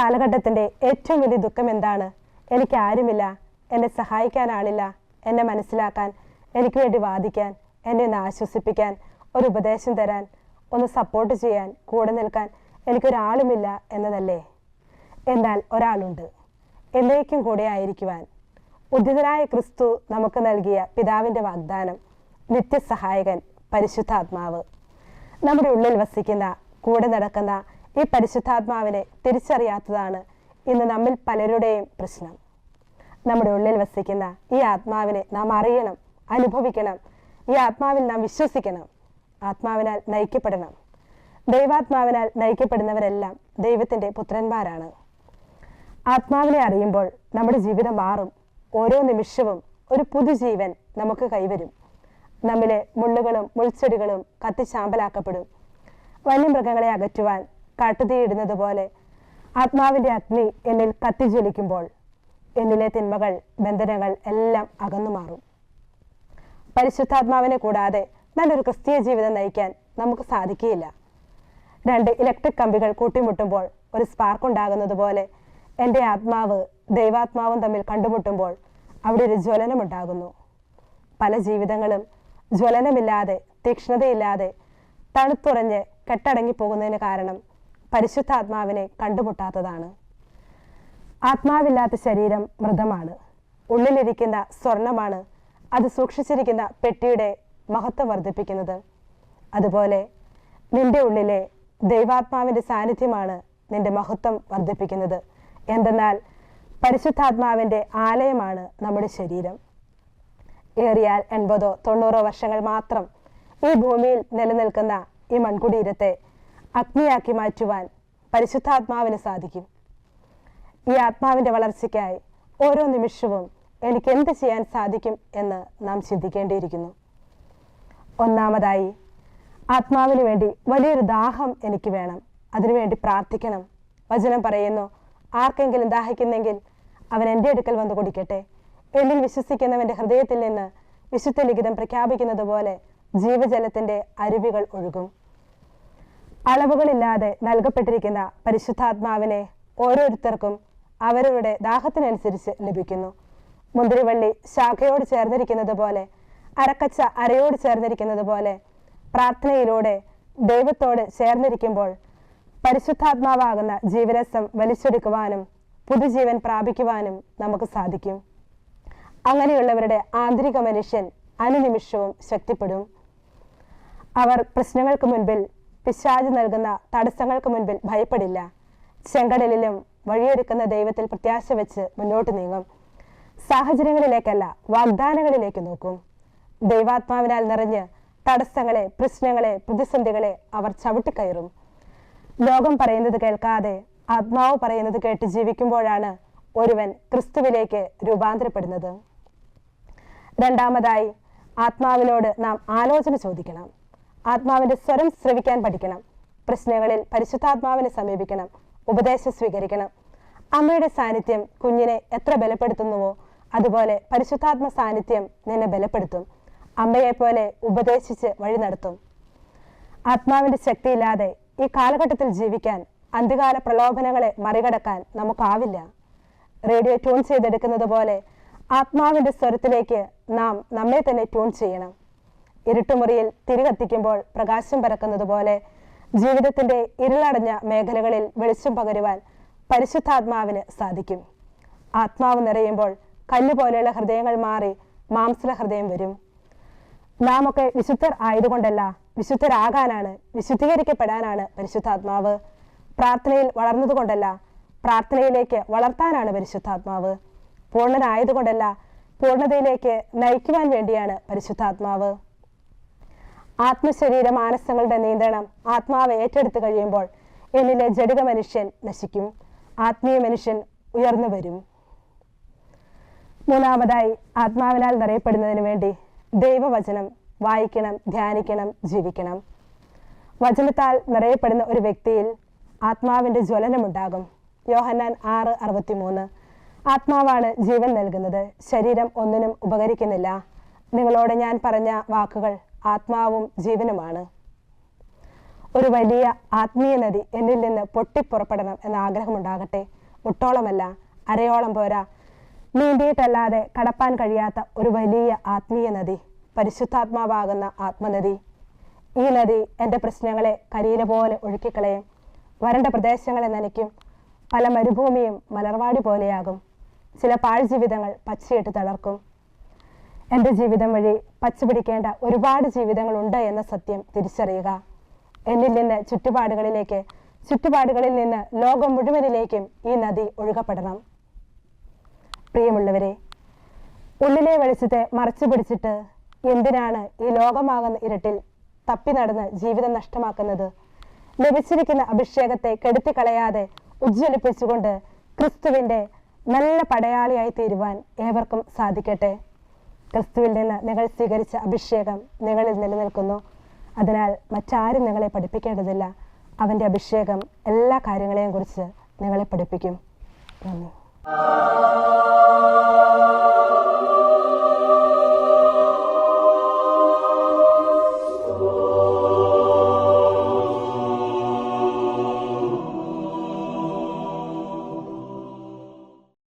കാലഘട്ടത്തിന്റെ ഏറ്റവും വലിയ ദുഃഖം എന്താണ്? എനിക്ക് ആരുമില്ല. എന്നെ സഹായിക്കാൻ ആളില്ല. എന്നെ മനസ്സിലാക്കാൻ എനിക്ക് വേണ്ടി വാദിക്കാൻ എന്നെ ഒന്ന് ആശ്വസിപ്പിക്കാൻ ഒരു ഉപദേശം തരാൻ ഒന്ന് സപ്പോർട്ട് ചെയ്യാൻ കൂടെ നിൽക്കാൻ എനിക്കൊരാളുമില്ല എന്നതല്ലേ? എന്നാൽ ഒരാളുണ്ട്. എന്നേക്കും കൂടെ ആയിരിക്കുവാൻ. ഉദിതനായ ക്രിസ്തു നമുക്ക് നൽകിയ പിതാവിന്റെ വാഗ്ദാനം നിത്യസഹായകൻ പരിശുദ്ധാത്മാവ്. നമ്മുടെ ഉള്ളിൽ വസിക്കുന്ന കൂടെ നടക്കുന്ന ഈ പരിശുദ്ധാത്മാവിനെ തിരിച്ചറിയാത്തതാണ് ഇന്ന് നമ്മിൽ പലരുടെയും പ്രശ്നം. നമ്മുടെ ഉള്ളിൽ വസിക്കുന്ന ഈ ആത്മാവിനെ നാം അറിയണം അനുഭവിക്കണം. ഈ ആത്മാവിൽ നാം വിശ്വസിക്കണം. ആത്മാവിനാൽ നയിക്കപ്പെടണം. ദൈവാത്മാവിനാൽ നയിക്കപ്പെടുന്നവരെല്ലാം ദൈവത്തിന്റെ പുത്രന്മാരാണ്. ആത്മാവിനെ അറിയുമ്പോൾ നമ്മുടെ ജീവിതം മാറും. ഓരോ നിമിഷവും ഒരു പുതുജീവൻ നമുക്ക് കൈവരും. നമ്മിലെ മുള്ളുകളും മുൾച്ചെടികളും കത്തിച്ചാമ്പലാക്കപ്പെടും. വന്യമൃഗങ്ങളെ അകറ്റുവാൻ കാട്ടുതീയിടുന്നത് പോലെ ആത്മാവിന്റെ അഗ്നി എന്നിൽ കത്തിജ്വലിക്കുമ്പോൾ എന്നിലെ തിന്മകൾ ബന്ധനങ്ങൾ എല്ലാം അകന്നു മാറും. പരിശുദ്ധാത്മാവിനെ കൂടാതെ നല്ലൊരു ക്രിസ്തീയ ജീവിതം നയിക്കാൻ നമുക്ക് സാധിക്കുകയില്ല. രണ്ട് ഇലക്ട്രിക് കമ്പികൾ കൂട്ടിമുട്ടുമ്പോൾ ഒരു സ്പാർക്ക് ഉണ്ടാകുന്നത് പോലെ എന്റെ ആത്മാവ് ദൈവാത്മാവും തമ്മിൽ കണ്ടുമുട്ടുമ്പോൾ അവിടെ ഒരു ജ്വലനമുണ്ടാകുന്നു. പല ജീവിതങ്ങളും ജ്വലനമില്ലാതെ തീക്ഷ്ണതയില്ലാതെ തണുത്തുറഞ്ഞ് കെട്ടടങ്ങി പോകുന്നതിന് കാരണം പരിശുദ്ധാത്മാവിനെ കണ്ടുമുട്ടാത്തതാണ്. ആത്മാവില്ലാത്ത ശരീരം മൃതമാണ്. ഉള്ളിലിരിക്കുന്ന സ്വർണമാണ് അത് സൂക്ഷിച്ചിരിക്കുന്ന പെട്ടിയുടെ മഹത്വം വർദ്ധിപ്പിക്കുന്നത്. അതുപോലെ നിന്റെ ഉള്ളിലെ ദൈവാത്മാവിന്റെ സാന്നിധ്യമാണ് നിന്റെ മഹത്വം വർദ്ധിപ്പിക്കുന്നത്. എന്തെന്നാൽ പരിശുദ്ധാത്മാവിന്റെ ആലയമാണ് നമ്മുടെ ശരീരം. ഏറിയാൽ എൺപതോ തൊണ്ണൂറോ വർഷങ്ങൾ മാത്രം ഈ ഭൂമിയിൽ നിലനിൽക്കുന്ന ഈ മൺകുടീരത്തെ അഗ്നിയാക്കി മാറ്റുവാൻ പരിശുദ്ധാത്മാവിന് സാധിക്കും. ഈ ആത്മാവിന്റെ വളർച്ചയ്ക്കായി ഓരോ നിമിഷവും എനിക്ക് എന്ത് ചെയ്യാൻ സാധിക്കും എന്ന് നാം ചിന്തിക്കേണ്ടിയിരിക്കുന്നു. ഒന്നാമതായി ആത്മാവിന് വേണ്ടി വലിയൊരു ദാഹം എനിക്ക് വേണം. അതിനുവേണ്ടി പ്രാർത്ഥിക്കണം. വചനം പറയുന്നു ആർക്കെങ്കിലും ദാഹിക്കുന്നെങ്കിൽ അവൻ എന്റെ അടുക്കൽ വന്നു കുടിക്കട്ടെ. എന്നിൽ വിശ്വസിക്കുന്നവന്റെ ഹൃദയത്തിൽ നിന്ന് വിശുദ്ധ ലിഖിതം പ്രഖ്യാപിക്കുന്നത് പോലെ ജീവജലത്തിന്റെ അരുവികൾ ഒഴുകും. അളവുകളില്ലാതെ നൽകപ്പെട്ടിരിക്കുന്ന പരിശുദ്ധാത്മാവിനെ ഓരോരുത്തർക്കും അവരവരുടെ ദാഹത്തിനനുസരിച്ച് ലഭിക്കുന്നു. മുന്തിരിവള്ളി ശാഖയോട് ചേർന്നിരിക്കുന്നത് പോലെ അരക്കച്ച അരയോട് ചേർന്നിരിക്കുന്നത് പോലെ പ്രാർത്ഥനയിലൂടെ ദൈവത്തോട് ചേർന്നിരിക്കുമ്പോൾ പരിശുദ്ധാത്മാവാകുന്ന ജീവരസം വലിച്ചെടുക്കുവാനും പുതുജീവൻ പ്രാപിക്കുവാനും നമുക്ക് സാധിക്കും. അങ്ങനെയുള്ളവരുടെ ആന്തരിക മനുഷ്യൻ അനുനിമിഷവും ശക്തിപ്പെടും. അവർ പ്രശ്നങ്ങൾക്ക് മുൻപിൽ പിശാജ് നൽകുന്ന തടസ്സങ്ങൾക്ക് മുൻപിൽ ഭയപ്പെടില്ല. ചെങ്കടലിലും വഴിയൊരുക്കുന്ന ദൈവത്തിൽ പ്രത്യാശ വെച്ച് മുന്നോട്ട് നീങ്ങും. സാഹചര്യങ്ങളിലേക്കല്ല വാഗ്ദാനങ്ങളിലേക്ക് നോക്കും. ദൈവാത്മാവിനാൽ നിറഞ്ഞ് തടസ്സങ്ങളെ പ്രശ്നങ്ങളെ പ്രതിസന്ധികളെ അവർ ചവിട്ടിക്കയറും. ലോകം പറയുന്നത് കേൾക്കാതെ ആത്മാവ് പറയുന്നത് കേട്ട് ജീവിക്കുമ്പോഴാണ് ഒരുവൻ ക്രിസ്തുവിലേക്ക് രൂപാന്തരപ്പെടുന്നത്. രണ്ടാമതായി ആത്മാവിനോട് നാം ആലോചന ചോദിക്കണം. ആത്മാവിന്റെ സ്വരം ശ്രവിക്കാൻ പഠിക്കണം. പ്രശ്നങ്ങളിൽ പരിശുദ്ധാത്മാവിനെ സമീപിക്കണം. ഉപദേശം സ്വീകരിക്കണം. അമ്മയുടെ സാന്നിധ്യം കുഞ്ഞിനെ എത്ര ബലപ്പെടുത്തുന്നുവോ അതുപോലെ പരിശുദ്ധാത്മ സാന്നിധ്യം നിന്നെ ബലപ്പെടുത്തും. അമ്മയെപ്പോലെ ഉപദേശിച്ച് വഴി നടത്തും. ആത്മാവിന്റെ ശക്തിയില്ലാതെ ഈ കാലഘട്ടത്തിൽ ജീവിക്കാൻ അന്ത്യകാല പ്രലോഭനങ്ങളെ മറികടക്കാൻ നമുക്കാവില്ല. റേഡിയോ ട്യൂൺ ചെയ്തെടുക്കുന്നത് പോലെ ആത്മാവിന്റെ സ്വരത്തിലേക്ക് നാം നമ്മെ തന്നെ ട്യൂൺ ചെയ്യണം. ഇരുട്ടുമുറിയിൽ തിരികത്തിക്കുമ്പോൾ പ്രകാശം പരക്കുന്നത് പോലെ ജീവിതത്തിന്റെ ഇരുളടഞ്ഞ മേഖലകളിൽ വെളിച്ചം പകരുവാൻ പരിശുദ്ധാത്മാവിന് സാധിക്കും. ആത്മാവ് നിറയുമ്പോൾ കല്ലുപോലെയുള്ള ഹൃദയങ്ങൾ മാറി മാംസല ഹൃദയം വരും. നാം ഒക്കെ വിശുദ്ധർ ആയതുകൊണ്ടല്ല വിശുദ്ധരാകാനാണ് വിശുദ്ധീകരിക്കപ്പെടാനാണ് പരിശുദ്ധാത്മാവ്. പ്രാർത്ഥനയിൽ വളർന്നതുകൊണ്ടല്ല പ്രാർത്ഥനയിലേക്ക് വളർത്താനാണ് പരിശുദ്ധാത്മാവ്. പൂർണനായതുകൊണ്ടല്ല പൂർണതയിലേക്ക് നയിക്കുവാൻ വേണ്ടിയാണ് പരിശുദ്ധാത്മാവ്. ആത്മശരീര മാനസങ്ങളുടെ നിയന്ത്രണം ആത്മാവ് ഏറ്റെടുത്തു കഴിയുമ്പോൾ എന്നിലെ ജടിക മനുഷ്യൻ നശിക്കും. ആത്മീയ മനുഷ്യൻ ഉയർന്നു വരും. മൂന്നാമതായി ആത്മാവിനാൽ നിറയപ്പെടുന്നതിന് വേണ്ടി ദൈവവചനം വായിക്കണം ധ്യാനിക്കണം ജീവിക്കണം. വചനത്താൽ നിറയപ്പെടുന്ന ഒരു വ്യക്തിയിൽ ആത്മാവിന്റെ ജ്വലനമുണ്ടാകും. യോഹന്നാൻ ആറ് അറുപത്തിമൂന്ന്. ആത്മാവാണ് ജീവൻ നൽകുന്നത്. ശരീരം ഒന്നിനും ഉപകരിക്കുന്നില്ല. നിങ്ങളോട് ഞാൻ പറഞ്ഞ വാക്കുകൾ ആത്മാവും ജീവനുമാണ്. ഒരു വലിയ ആത്മീയ നദി എന്നിൽ നിന്ന് പൊട്ടിപ്പുറപ്പെടണം എന്ന ആഗ്രഹമുണ്ടാകട്ടെ. മുട്ടോളമല്ല അരയോളം പോരാ. നീന്തിയിട്ടല്ലാതെ കടപ്പാൻ കഴിയാത്ത ഒരു വലിയ ആത്മീയ നദി പരിശുദ്ധാത്മാവാകുന്ന ആത്മനദി. ഈ നദി എന്റെ പ്രശ്നങ്ങളെ കരിയില പോലെ ഒഴുക്കിക്കളയും. വരണ്ട പ്രദേശങ്ങളെ നനയ്ക്കും. പല മരുഭൂമിയും മലർവാടി പോലെയാകും. ചില പാഴ്ജീവിതങ്ങൾ പച്ചയിട്ട് തളർക്കും. എന്റെ ജീവിതം വഴി പച്ചപിടിക്കേണ്ട ഒരുപാട് ജീവിതങ്ങളുണ്ട് എന്ന സത്യം തിരിച്ചറിയുക. എന്നിൽ നിന്ന് ചുറ്റുപാടുകളിലേക്ക് ചുറ്റുപാടുകളിൽ നിന്ന് ലോകം മുഴുവനിലേക്കും ഈ നദി ഒഴുകപ്പെടണം. പ്രിയമുള്ളവരെ ഉള്ളിലെ വെളിച്ചത്തെ മറച്ചു പിടിച്ചിട്ട് എന്തിനാണ് ഈ ലോകമാകുന്ന ഇരുട്ടിൽ തപ്പി നടന്ന് ജീവിതം നഷ്ടമാക്കുന്നത്? ലഭിച്ചിരിക്കുന്ന അഭിഷേകത്തെ കെടുത്തിക്കളയാതെ ഉജ്ജ്വലിപ്പിച്ചുകൊണ്ട് ക്രിസ്തുവിന്റെ നല്ല പടയാളിയായി തീരുവാൻ ഏവർക്കും സാധിക്കട്ടെ. ക്രിസ്തുവിൽ നിന്ന് നിങ്ങൾ സ്വീകരിച്ച അഭിഷേകം നിങ്ങളിൽ നിലനിൽക്കുന്നു. അതിനാൽ മറ്റാരും നിങ്ങളെ പഠിപ്പിക്കേണ്ടതില്ല. അവന്റെ അഭിഷേകം എല്ലാ കാര്യങ്ങളെയും കുറിച്ച് നിങ്ങളെ പഠിപ്പിക്കും. നന്ദി.